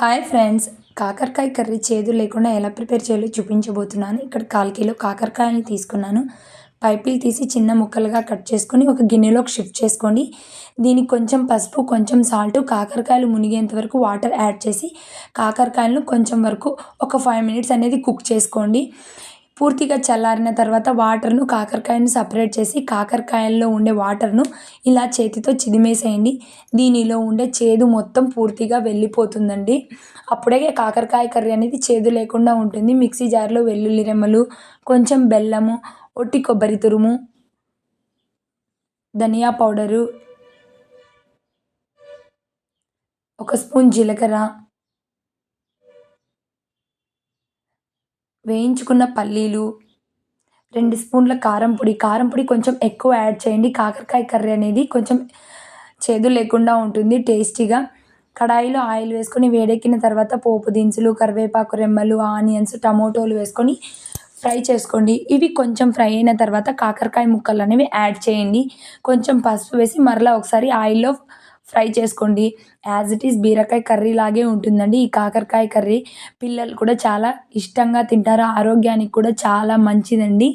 Hi friends. కాకరకాయ curry చేదు లేకుండా ఎలా ప్రిపేర్ చేయాలో చూపించబోతున్నాను. ఇక్కడ కాల్ కిలో కాకరకాయని తీసుకున్నాను. పైపులు తీసి చిన్న ముక్కలుగా కట్ చేసుకొని ఒక గిన్నెలోకి షిఫ్ట్ చేసుకోండి. దీనికి కొంచెం పసుపు కొంచెం సాల్ట్ కాకరకాయలు మునిగేంత వరకు వాటర్ యాడ్ చేసి కాకరకాయలను కొంచెం వరకు ఒక ఫైవ్ మినిట్స్ అనేది కుక్ చేసుకోండి. పూర్తిగా చల్లారిన తర్వాత వాటర్ను కాకరకాయను సపరేట్ చేసి కాకరకాయల్లో ఉండే వాటర్ను ఇలా చేతితో చిదిమేసేయండి. దీనిలో ఉండే చేదు మొత్తం పూర్తిగా వెళ్ళిపోతుందండి. అప్పుడే కాకరకాయ కర్రీ అనేది చేదు లేకుండా ఉంటుంది. మిక్సీ జార్లో వెల్లుల్లి రెమ్మలు కొంచెం బెల్లము ఒట్టి కొబ్బరి తురుము ధనియా పౌడరు ఒక స్పూన్ జీలకర్ర వేయించుకున్న పల్లీలు రెండు స్పూన్ల కారం పొడి. కారం పొడి కొంచెం ఎక్కువ యాడ్ చేయండి. కాకరకాయ కర్రీ అనేది కొంచెం చేదు లేకుండా ఉంటుంది టేస్టీగా. కడాయిలో ఆయిల్ వేసుకొని వేడెక్కిన తర్వాత పోపు దినుసులు కరివేపాకు రెమ్మలు ఆనియన్స్ టమోటోలు వేసుకొని ఫ్రై చేసుకోండి. ఇవి కొంచెం ఫ్రై అయిన తర్వాత కాకరకాయ ముక్కలు అనేవి యాడ్ చేయండి. కొంచెం పసుపు వేసి మరలా ఒకసారి ఆయిల్లో ఫ్రై చేసుకోండి. యాజ్ ఇట్ ఈస్ బీరకాయ కర్రీ లాగే ఉంటుందండి. ఈ కాకరకాయ కర్రీ పిల్లలు కూడా చాలా ఇష్టంగా తింటారు. ఆరోగ్యానికి కూడా చాలా మంచిదండి.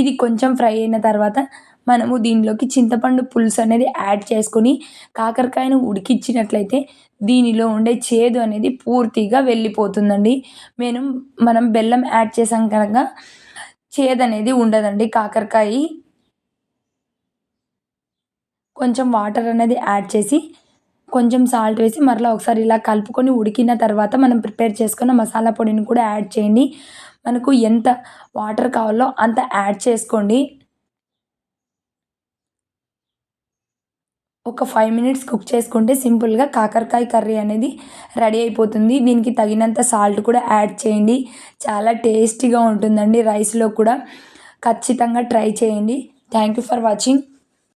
ఇది కొంచెం ఫ్రై అయిన తర్వాత మనము దీనిలోకి చింతపండు పులుసు అనేది యాడ్ చేసుకొని కాకరకాయను ఉడికించినట్లయితే దీనిలో ఉండే చేదు అనేది పూర్తిగా వెళ్ళిపోతుందండి. మేము మనం బెల్లం యాడ్ చేసాం కనుక చేదు అనేది ఉండదండి. కాకరకాయ కొంచెం వాటర్ అనేది యాడ్ చేసి కొంచెం సాల్ట్ వేసి మరలా ఒకసారి ఇలా కలుపుకొని ఉడికిన తర్వాత మనం ప్రిపేర్ చేసుకున్న మసాలా పొడిని కూడా యాడ్ చేయండి. మనకు ఎంత వాటర్ కావాలో అంత యాడ్ చేసుకోండి. ఒక ఫైవ్ మినిట్స్ కుక్ చేసుకుంటే సింపుల్గా కాకరకాయ కర్రీ అనేది రెడీ అయిపోతుంది. దీనికి తగినంత సాల్ట్ కూడా యాడ్ చేయండి. చాలా టేస్టీగా ఉంటుందండి రైస్లో కూడా. ఖచ్చితంగా ట్రై చేయండి. Thank you for watching.